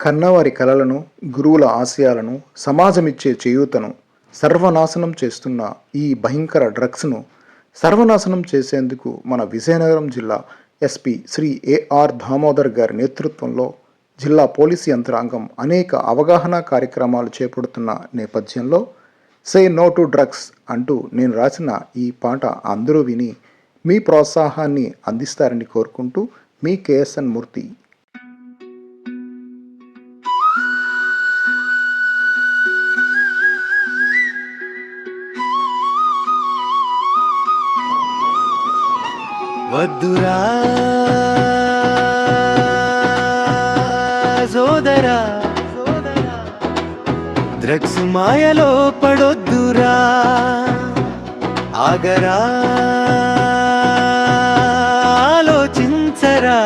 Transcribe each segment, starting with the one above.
కన్నవారి కలలను గురువుల ఆశయాలను సమాజమిచ్చే చేయూతను సర్వనాశనం చేస్తున్న ఈ భయంకర డ్రగ్స్ను సర్వనాశనం చేసేందుకు మన విజయనగరం జిల్లా ఎస్పీ శ్రీ ఏఆర్ దామోదర్ గారి నేతృత్వంలో జిల్లా పోలీసు యంత్రాంగం అనేక అవగాహన కార్యక్రమాలు చేపడుతున్న నేపథ్యంలో సే నో టు డ్రగ్స్ అంటూ నేను రాసిన ఈ పాట అందరూ విని మీ ప్రోత్సాహాన్ని అందిస్తారని కోరుకుంటూ మీ కేఎస్ఎన్ మూర్తి వద్దురా. సోదరా డ్రగ్స్ మాయలో పడొద్దురా. ఆగరా. ఆలోచించరా.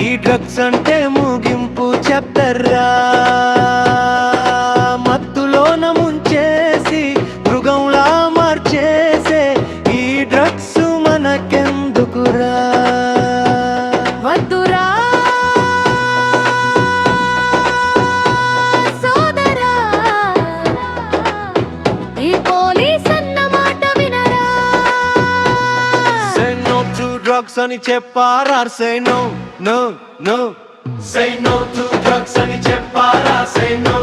ఈ డ్రగ్స్ అంటే drugs అని చెప్పారా Say no, no, no Say no to drugs అని చెప్పారా Say no,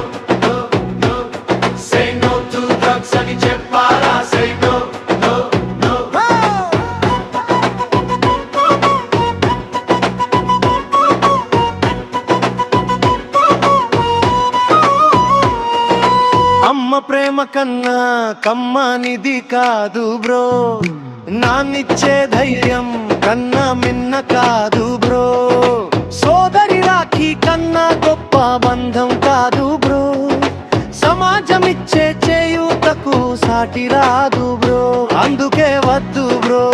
no, no Say no to drugs అని చెప్పారా Say no, no, no అమ్మ ప్రేమ కన్నా కమ్మనిది కాదు బ్రో నాన్నిచ్చే ధైర్యం కన్నా మిన్న కాదు బ్రో. సోదరి రాఖీ కన్నా గొప్ప బంధం కాదు బ్రో. సమాజం ఇచ్చే చేయూతకు సాటి రాదు బ్రో. అందుకే వద్దు బ్రో.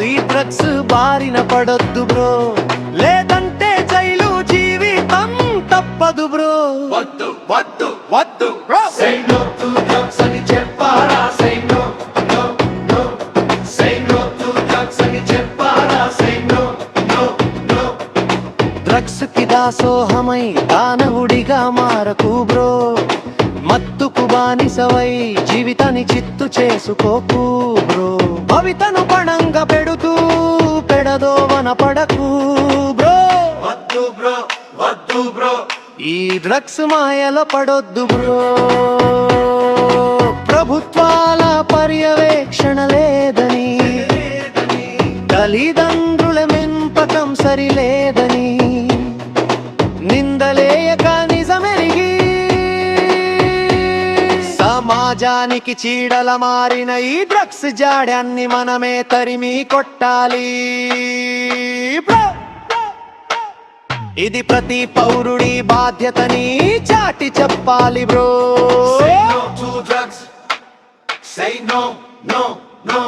ఈ డ్రగ్స్ బారిన పడొద్దు బ్రో. లేదంటే జైలు జీవితం తప్పదు బ్రో. వద్దు వద్దు వద్దు. అని చెప్పారా? దాసోహమై దానవుడిగా మారకు బ్రో. మత్తుకు బానిసవై జీవితాన్ని చిత్తు చేసుకోకు బ్రో. భవితను పణంగా పెడుతూ పెడదోవన పడకు బ్రో. వద్దు బ్రో వద్దు బ్రో. ఈ డ్రగ్స్ మాయలో పడొద్దు బ్రో. ప్రభుత్వాల పర్యవేక్షణ లేదని. తల్లిదండ్రుల మెంపకం సరిలేదని. నిందలేయక నిజమెరిగి. సమాజానికి చీడల మారిన ఈ డ్రగ్స్ జాడాన్ని మనమే తరిమి కొట్టాలి! ఇది ప్రతి పౌరుడి బాధ్యతని చాటి చెప్పాలి bro. Say no no, no,